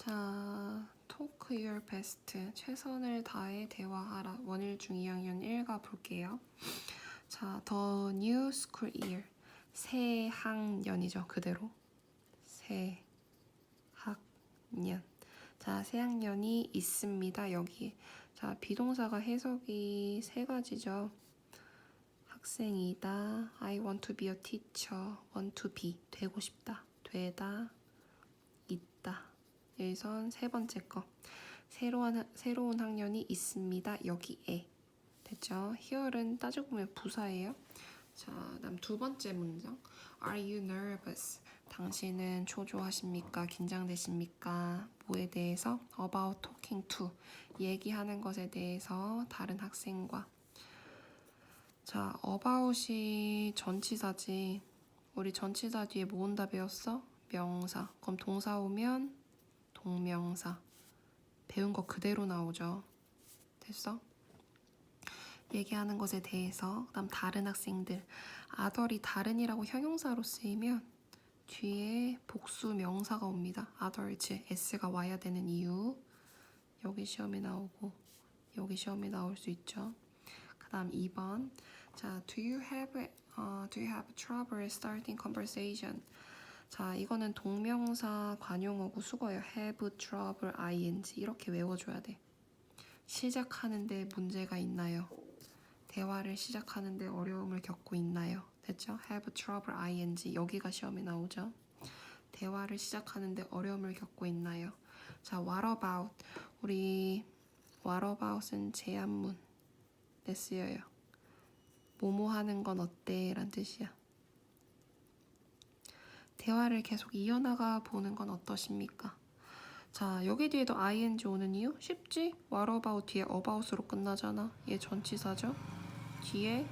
자, talk your best. 최선을 다해 대화하라. 원일 중 2학년 1가 볼게요. 자, new school year. 새 학년이죠. 그대로. 새 학년. 자, 새 학년이 있습니다. 여기. 자, 비동사가 해석이 세 가지죠. 학생이다. I want to be a teacher. want to be. 되고 싶다. 되다. 있다. 여기선 세 번째 거. 새로운, 새로운 학년이 있습니다. 여기에. 됐죠? here는 따지고 보면 부사예요. 자, 다음 두 번째 문장. Are you nervous? 당신은 초조하십니까? 긴장되십니까? 뭐에 대해서? About talking to. 얘기하는 것에 대해서 다른 학생과. 자, about이 전치사지. 우리 전치사 뒤에 뭐 온다 배웠어? 명사. 그럼 동사 오면 동명사. 배운 거 그대로 나오죠. 됐어? 얘기하는 것에 대해서 그다음 다른 학생들 아덜이 다른이라고 형용사로 쓰이면 뒤에 복수 명사가 옵니다. 아덜즈 s가 와야 되는 이유 여기 시험에 나오고 여기 시험에 나올 수 있죠. 그다음 2번 자 do you have uh, do you have trouble starting conversation 자 이거는 동명사 관용어고 수거예요. have trouble ing 이렇게 외워줘야 돼. 시작하는데 문제가 있나요? 대화를 시작하는데 어려움을 겪고 있나요? 됐죠? have trouble ing 여기가 시험에 나오죠. 대화를 시작하는데 어려움을 겪고 있나요? 자, what about 우리 what about은 제안문 에 쓰여요. 뭐뭐 하는 건 어때? 란 뜻이야. 대화를 계속 이어나가 보는 건 어떠십니까? 자, 여기 뒤에도 ing 오는 이유? 쉽지? what about 뒤에 about으로 끝나잖아. 얘 전치사죠? 뒤에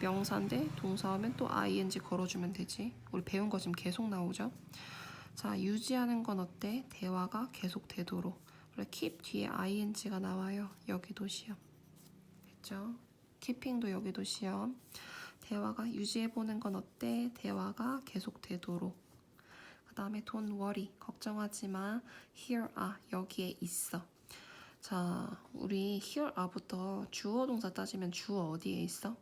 명사인데 동사 하면 또 ing 걸어주면 되지. 우리 배운 거 지금 계속 나오죠? 자, 유지하는 건 어때? 대화가 계속 되도록. 그래, keep 뒤에 ing가 나와요. 여기도 시험. 됐죠? keeping도 여기도 시험. 대화가 유지해보는 건 어때? 대화가 계속 되도록. 그 다음에 don't worry. 걱정하지 마. here are. 여기에 있어. 자, 우리 here are부터 주어 동사 따지면 주어 어디에 있어?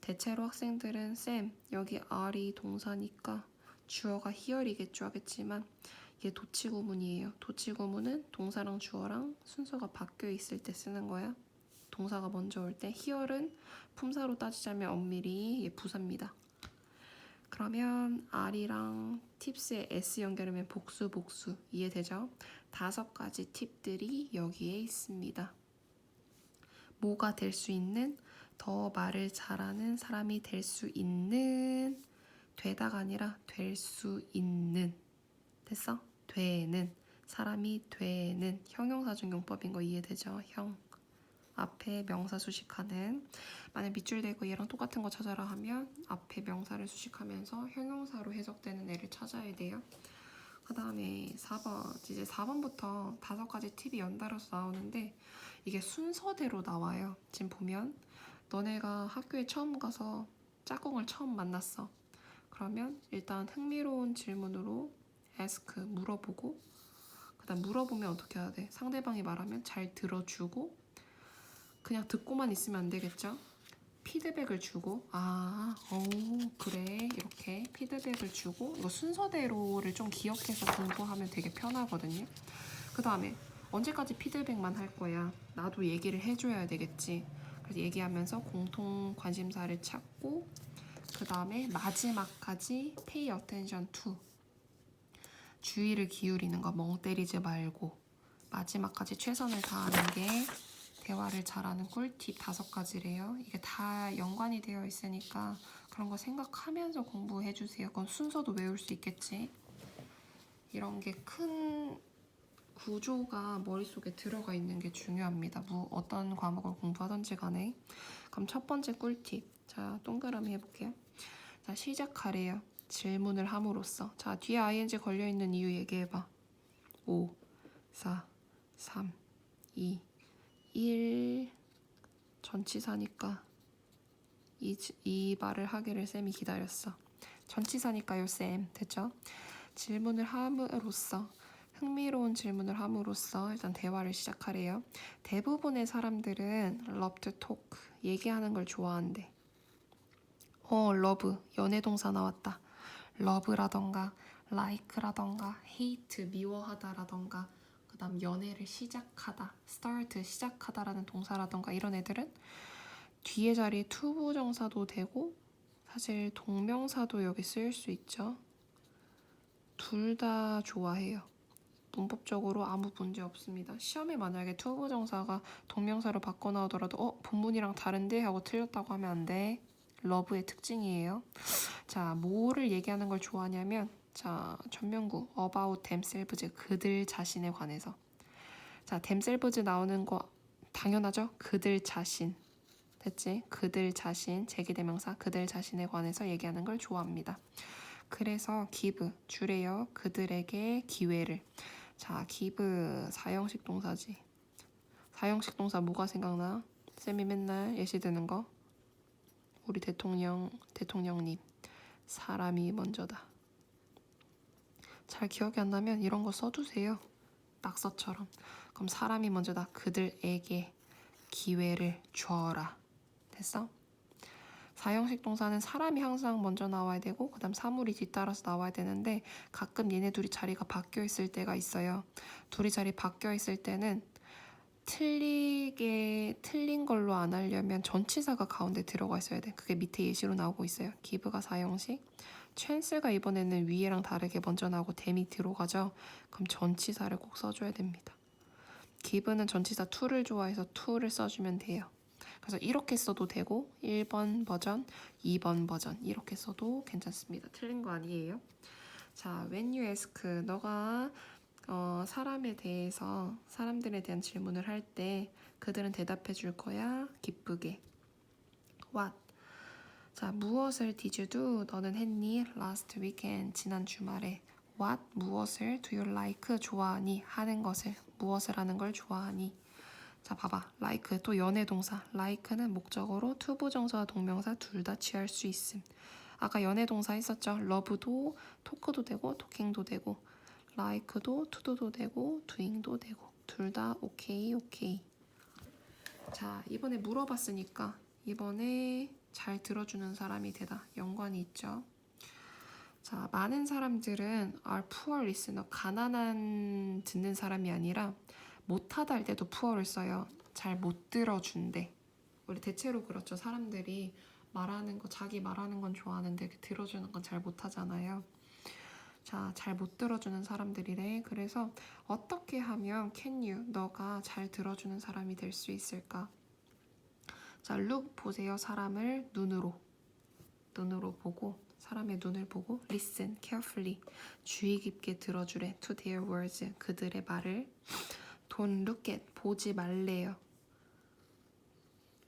대체로 학생들은 쌤 여기 are이 동사니까 주어가 here이겠죠 하겠지만 얘 도치구문이에요. 도치구문은 동사랑 주어랑 순서가 바뀌어 있을 때 쓰는 거야. 동사가 먼저 올 때 here는 품사로 따지자면 엄밀히 얘 부사입니다. 그러면 R이랑 팁스에 S 연결하면 복수 복수 이해되죠? 다섯 가지 팁들이 여기에 있습니다. 뭐가 될 수 있는 더 말을 잘하는 사람이 될 수 있는 되다가 아니라 될 수 있는 됐어? 되는 사람이 되는 형용사중 용법인 거 이해되죠? 형 앞에 명사 수식하는 만약 밑줄 대고 얘랑 똑같은 거 찾아라 하면 앞에 명사를 수식하면서 형용사로 해석되는 애를 찾아야 돼요. 그 다음에 4번 이제 4번부터 다섯 가지 팁이 연달아서 나오는데 이게 순서대로 나와요. 지금 보면 너네가 학교에 처음 가서 짝꿍을 처음 만났어. 그러면 일단 흥미로운 질문으로 ask 물어보고 그다음 물어보면 어떻게 해야 돼? 상대방이 말하면 잘 들어주고 그냥 듣고만 있으면 안 되겠죠? 피드백을 주고 아, 어 그래 이렇게 피드백을 주고 이거 순서대로를 좀 기억해서 공부하면 되게 편하거든요. 그 다음에 언제까지 피드백만 할 거야? 나도 얘기를 해줘야 되겠지. 그래서 얘기하면서 공통 관심사를 찾고 그 다음에 마지막까지 pay attention to 주의를 기울이는 거 멍 때리지 말고 마지막까지 최선을 다하는 게 대화를 잘하는 꿀팁 다섯 가지래요. 이게 다 연관이 되어 있으니까 그런 거 생각하면서 공부해 주세요. 그건 순서도 외울 수 있겠지. 이런 게 큰 구조가 머릿속에 들어가 있는 게 중요합니다. 뭐 어떤 과목을 공부하던지 간에. 그럼 첫 번째 꿀팁. 자, 동그라미 해볼게요. 자, 시작하래요. 질문을 함으로써. 자, 뒤에 ing 걸려 있는 이유 얘기해봐. 5, 4, 3, 2, 1 전치사니까 이, 이 말을 하기를 쌤이 기다렸어. 전치사니까요, 쌤. 됐죠? 질문을 함으로써 흥미로운 질문을 함으로써 일단 대화를 시작하래요. 대부분의 사람들은 love to 얘기하는 걸 좋아한대. 어, love, 연애 동사 나왔다. love라던가 like라던가 hate, 미워하다라던가 그 다음 연애를 시작하다, start, 시작하다라는 동사라던가 이런 애들은 뒤에 자리에 투부정사도 되고 사실 동명사도 여기 쓰일 수 있죠. 둘 다 좋아해요. 문법적으로 아무 문제 없습니다. 시험에 만약에 투부정사가 동명사로 바꿔 나 오더라도 어 본문이랑 다른데 하고 틀렸다고 하면 안 돼. 러브의 특징이에요. 자, 뭐를 얘기하는 걸 좋아하냐면 자, 전명구 about themselves 그들 자신에 관해서. 자, themselves 나오는 거 당연하죠? 그들 자신. 됐지? 그들 자신, 제기대명사, 그들 자신에 관해서 얘기하는 걸 좋아합니다. 그래서 give, 주래요. 그들에게 기회를. 자, give 사형식 동사지. 사형식 동사 뭐가 생각나? 쌤이 맨날 예시 드는 거. 우리 대통령, 대통령님. 사람이 먼저다. 잘 기억이 안 나면 이런 거 써두세요. 낙서처럼. 그럼 사람이 먼저다. 그들에게 기회를 줘라. 됐어? 사형식 동사는 사람이 항상 먼저 나와야 되고 그다음 사물이 뒤따라서 나와야 되는데 가끔 얘네 둘이 자리가 바뀌어 있을 때가 있어요. 둘이 자리 바뀌어 있을 때는 틀리게 틀린 걸로 안 하려면 전치사가 가운데 들어가 있어야 돼. 그게 밑에 예시로 나오고 있어요. 기브가 사형식. 찬스가 이번에는 위에랑 다르게 먼저 나오고 댐이 들어가죠. 그럼 전치사를 꼭 써줘야 됩니다. 기브는 전치사 to를 좋아해서 to를 써주면 돼요. 그래서 이렇게 써도 되고 1번 버전, 2번 버전 이렇게 써도 괜찮습니다. 틀린 거 아니에요. 자, when you ask 너가 어, 사람에 대해서 사람들에 대한 질문을 할 때 그들은 대답해 줄 거야. 기쁘게. What? 자, 무엇을 did you do? 너는 했니? Last weekend 지난 주말에. What? 무엇을 do you like? 좋아하니? 하는 것을 무엇을 하는 걸 좋아하니? 자, 봐봐. like 또 연애 동사. like는 목적어로 투부 정사와 동명사 둘 다 취할 수 있음. 아까 연애 동사 했었죠. love도 토크도 되고 토킹도 되고 like도 to도도 되고 doing도 되고 둘 다 오케이 오케이. 자, 이번에 물어봤으니까 이번에 잘 들어주는 사람이 되다. 연관이 있죠. 자, 많은 사람들은 are poor listener, 가난한 듣는 사람이 아니라 못하다 할 때도 puor를 써요. 잘 못 들어준대. 원래 대체로 그렇죠. 사람들이 말하는 거, 자기 말하는 건 좋아하는데 그 들어주는 건 잘 못하잖아요. 자, 잘 못 들어주는 사람들이래. 그래서 어떻게 하면 can you, 너가 잘 들어주는 사람이 될 수 있을까? 자, look 보세요. 사람을 눈으로. 눈으로 보고 사람의 눈을 보고 listen carefully. 주의 깊게 들어주래 to their words. 그들의 말을. Don't look at 보지 말래요.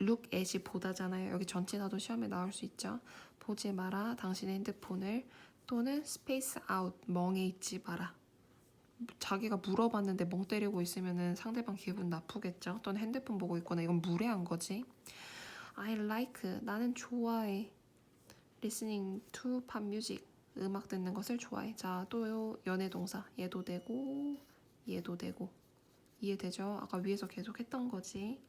Look at이 보다잖아요. 여기 전체 나도 시험에 나올 수 있죠? 보지 마라 당신의 핸드폰을. 또는 space out 멍에 있지 마라 자기가 물어봤는데 멍 때리고 있으면은 상대방 기분 나쁘겠죠 또는 핸드폰 보고 있거나 이건 무례한 거지 I like 나는 좋아해 listening to pop music 음악 듣는 것을 좋아해. 자, 또 연애 동사 얘도 되고 얘도 되고 이해되죠? 아까 위에서 계속 했던 거지.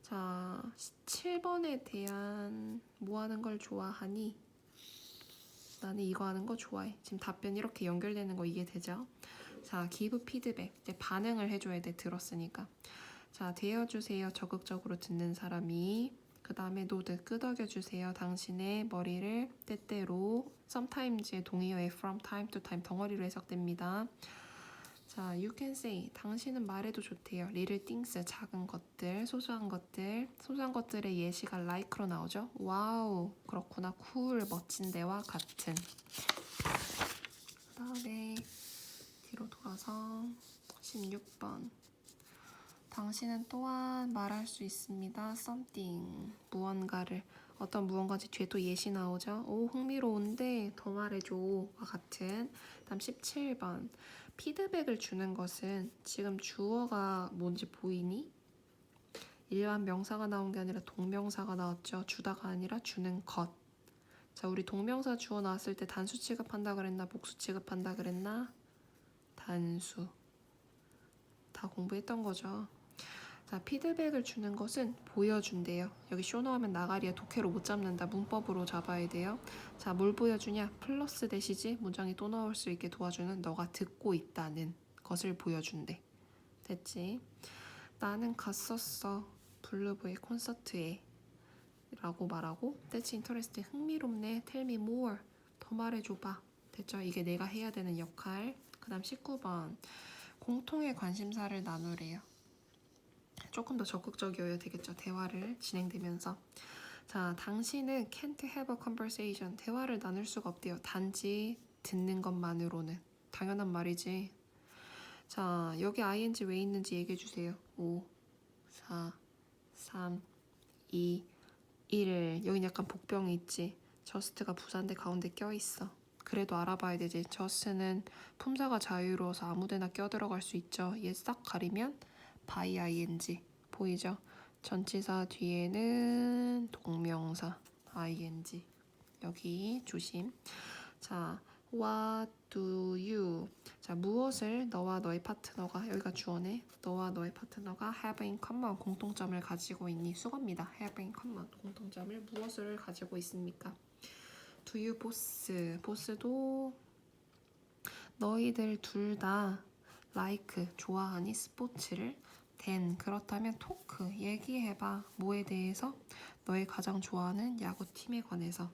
자, 7번에 대한 뭐 하는 걸 좋아하니? 나는 이거 하는 거 좋아해. 지금 답변 이렇게 연결되는 거 이해되죠? 자, give feedback. 이제 반응을 해줘야 돼. 들었으니까. 자, 되어주세요. 적극적으로 듣는 사람이. 그 다음에 노드 끄덕여 주세요. 당신의 머리를 때때로 sometimes의 동의어에 from time to time 덩어리로 해석됩니다. 자, you can say 당신은 말해도 좋대요. little things 작은 것들, 소소한 것들, 소소한 것들의 예시가 like로 나오죠. 와우, 그렇구나. cool 멋진데와 같은. 그다음에 뒤로 돌아서 16번. 당신은 또한 말할 수 있습니다. something 무언가를 어떤 무언가지 뒤에 또 예시 나오죠. 오 흥미로운데 더 말해줘와 같은. 다음 17번 피드백을 주는 것은 지금 주어가 뭔지 보이니? 일반 명사가 나온 게 아니라 동명사가 나왔죠. 주다가 아니라 주는 것. 자 우리 동명사 주어 나왔을 때 단수 취급한다 그랬나 복수 취급한다 그랬나? 단수 다 공부했던 거죠. 자, 피드백을 주는 것은 보여준대요. 여기 쇼노하면 나가리야 독해로 못 잡는다. 문법으로 잡아야 돼요. 자, 뭘 보여주냐? 플러스 대시지 문장이 또 나올 수 있게 도와주는 너가 듣고 있다는 것을 보여준대. 됐지? 나는 갔었어. 블루브의 콘서트에. 라고 말하고 That's interesting. 흥미롭네. Tell me more. 더 말해줘봐. 됐죠? 이게 내가 해야 되는 역할. 그 다음 19번. 공통의 관심사를 나누래요. 조금 더 적극적이어야 되겠죠. 대화를 진행되면서. 자, 당신은 can't have a conversation. 대화를 나눌 수가 없대요. 단지 듣는 것만으로는. 당연한 말이지. 자, 여기 ing 왜 있는지 얘기해 주세요. 5, 4, 3, 2, 1. 여긴 약간 복병이 있지. 저스트가 부산대 가운데 껴 있어. 그래도 알아봐야 되지. 저스는 품사가 자유로워서 아무데나 껴들어갈 수 있죠. 얘 싹 가리면 by ing 보이죠? 전치사 뒤에는 동명사 ing 여기 조심. 자, what do you 자 무엇을 너와 너의 파트너가 여기가 주어네. 너와 너의 파트너가 have in common 공통점을 가지고 있니? 수거입니다. have in common 공통점을 무엇을 가지고 있습니까? do you boss 보스도 너희들 둘 다 like 좋아하니 스포츠를? then 그렇다면 토크 얘기해봐. 뭐에 대해서? 너의 가장 좋아하는 야구 팀에 관해서.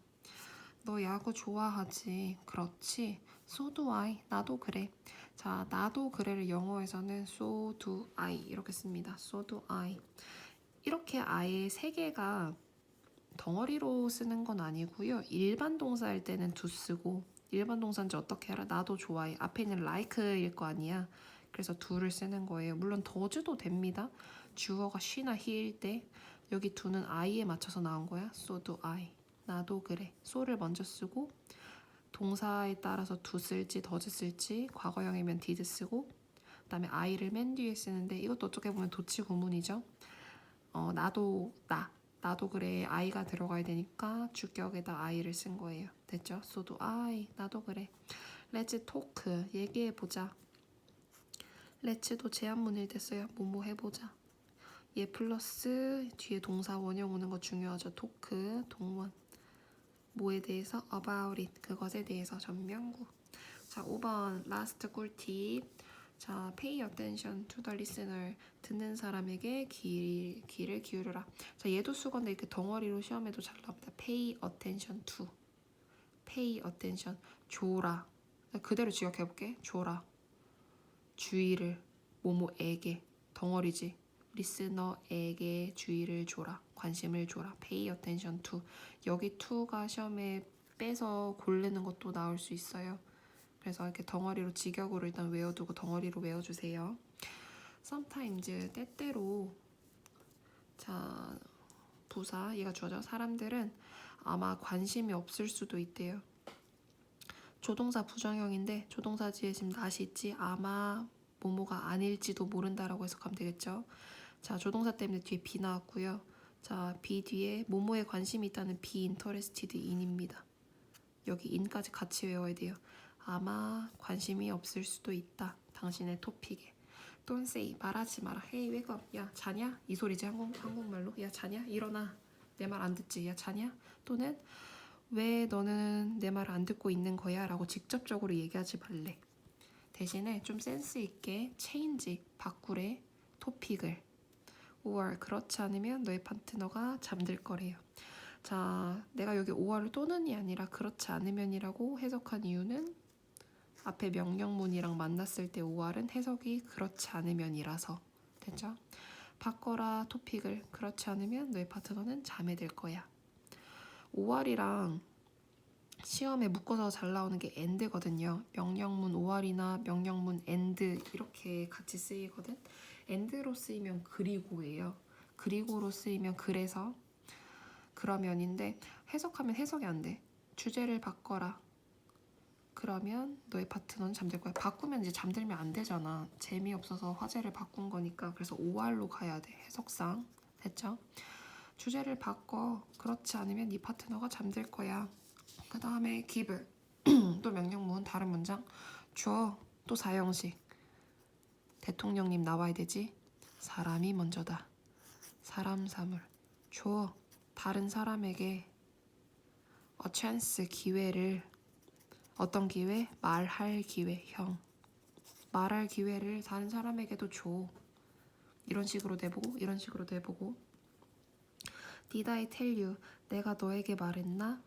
너 야구 좋아하지? 그렇지. so do I 나도 그래. 자 나도 그래를 영어에서는 so do I 이렇게 씁니다. so do I 이렇게 아예 세 개가 덩어리로 쓰는 건 아니고요. 일반 동사일 때는 do 쓰고 일반 동사인지 어떻게 알아? 나도 좋아해. 앞에 있는 like일 거 아니야. 그래서 do를 쓰는 거예요. 물론 do도 됩니다. 주어가 she나 he일 때. 여기 do는 I에 맞춰서 나온 거야. So do I. 나도 그래. so를 먼저 쓰고 동사에 따라서 do 쓸지 does 쓸지 과거형이면 did 쓰고 그다음에 I를 맨 뒤에 쓰는데 이것도 어떻게 보면 도치 구문이죠. 어 나도 나 나도 그래 I가 들어가야 되니까 주격에다 I를 쓴 거예요. 됐죠? do I 나도 그래. Let's talk 얘기해 보자. 제한문일 때 써요. 뭐뭐 해보자. 얘 플러스 뒤에 동사 원형 오는 거 중요하죠. 토크 동원. 뭐에 대해서 about it 그것에 대해서 전명구 자 5번 last 꿀팁 자 pay attention to the listener. 듣는 사람에게 귀, 귀를 기울여라. 자 얘도 수건데 이렇게 덩어리로 시험에도 잘 나옵니다. pay attention to. pay attention. 줘라. 그대로 지역해볼게. 줘라. 주의를 뭐뭐에게. 덩어리지. 리스너에게 주의를 줘라. 관심을 줘라. pay attention to. 여기 to가 시험에 빼서 고르는 것도 나올 수 있어요 그래서 이렇게 덩어리로 직역으로 일단 외워두고 덩어리로 외워주세요. Sometimes 때때로 자 부사 얘가 주어져. 사람들은 아마 관심이 없을 수도 있대요. 조동사 부정형인데 조동사지에 지금 낫이 있지? 아마 모모가 아닐지도 모른다라고 해석하면 되겠죠? 자 조동사 때문에 뒤에 be 나왔고요. 자, be 뒤에 모모에 관심이 있다는 be interested in입니다. 여기 in까지 같이 외워야 돼요. 아마 관심이 없을 수도 있다. 당신의 토픽에. Don't say 말하지 마라. Hey, wake up. 야, 자냐? 이 소리지 한국 한국말로. 야, 자냐? 일어나. 내 말 안 듣지? 야, 자냐? 또는 왜 너는 내말안 듣고 있는 거야? 라고 직접적으로 얘기하지 말래. 대신에 좀 센스 있게 change 바꾸래 토픽을 5월 그렇지 않으면 너의 파트너가 잠들 거래요. 자, 내가 여기 5월을 또는이 아니라 그렇지 않으면이라고 해석한 이유는 앞에 명령문이랑 만났을 때 5월은 해석이 그렇지 않으면이라서 됐죠? 바꿔라 토픽을 그렇지 않으면 너의 파트너는 잠에 들 거야. 5월이랑 시험에 묶어서 잘 나오는 게 end거든요. 명령문 5월이나 명령문 end 이렇게 같이 쓰이거든. end로 쓰이면 그리고예요. 그리고로 쓰이면 그래서 그러면인데 해석하면 해석이 안 돼. 주제를 바꿔라. 그러면 너의 파트너는 잠들 거야. 바꾸면 이제 잠들면 안 되잖아. 재미없어서 화제를 바꾼 거니까. 그래서 5할로 가야 돼. 해석상. 됐죠? 주제를 바꿔. 그렇지 않으면 네 파트너가 잠들 거야. 그 다음에 give. 또 명령문 다른 문장. 줘. 또 사형식. 대통령님 나와야 되지. 사람이 먼저다. 사람 사물. 줘. 다른 사람에게 a chance 기회를 어떤 기회? 말할 기회. 형. 말할 기회를 다른 사람에게도 줘. 이런 식으로 내보고 이런 식으로 내보고 Did I tell you? 내가 너에게 말했나?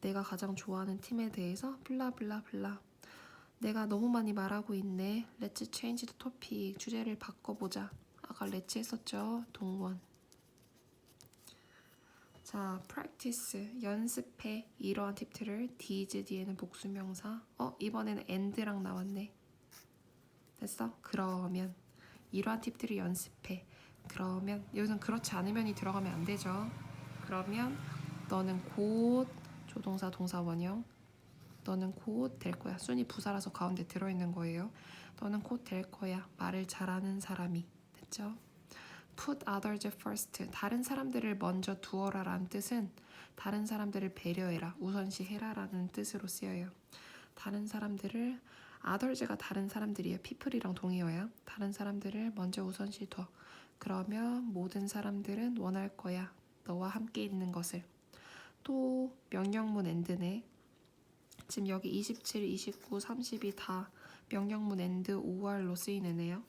내가 가장 좋아하는 팀에 대해서 블라블라블라 내가 너무 많이 말하고 있네 Let's change the topic 주제를 바꿔보자 아까 let's 했었죠 동원 자 practice 연습해 이러한 팁들을 d's 뒤에는 복수명사 어 이번에는 and랑 나왔네 됐어? 그러면 이러한 팁들을 연습해. 그러면 여기선 그렇지 않으면이 들어가면 안 되죠. 그러면 너는 곧 조동사 동사 원형 너는 곧 될 거야. 순이 부사라서 가운데 들어 있는 거예요. 너는 곧 될 거야. 말을 잘하는 사람이. 됐죠? Put others first. 다른 사람들을 먼저 두어라라는 뜻은 다른 사람들을 배려해라, 우선시 해라라는 뜻으로 쓰여요. 다른 사람들을 others가 다른 사람들이에요. people이랑 동의어야. 다른 사람들을 먼저 우선시 둬. 그러면 모든 사람들은 원할 거야. 너와 함께 있는 것을. 또 명령문 end네. 지금 여기 27, 29, 30이 다 명령문 end OR로 쓰이는 애요.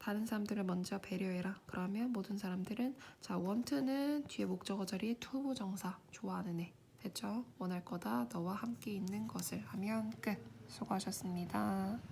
다른 사람들을 먼저 배려해라. 그러면 모든 사람들은 자 want는 뒤에 목적어 자리에 투부 정사 좋아하는 애. 됐죠? 원할 거다. 너와 함께 있는 것을 하면 끝. 수고하셨습니다.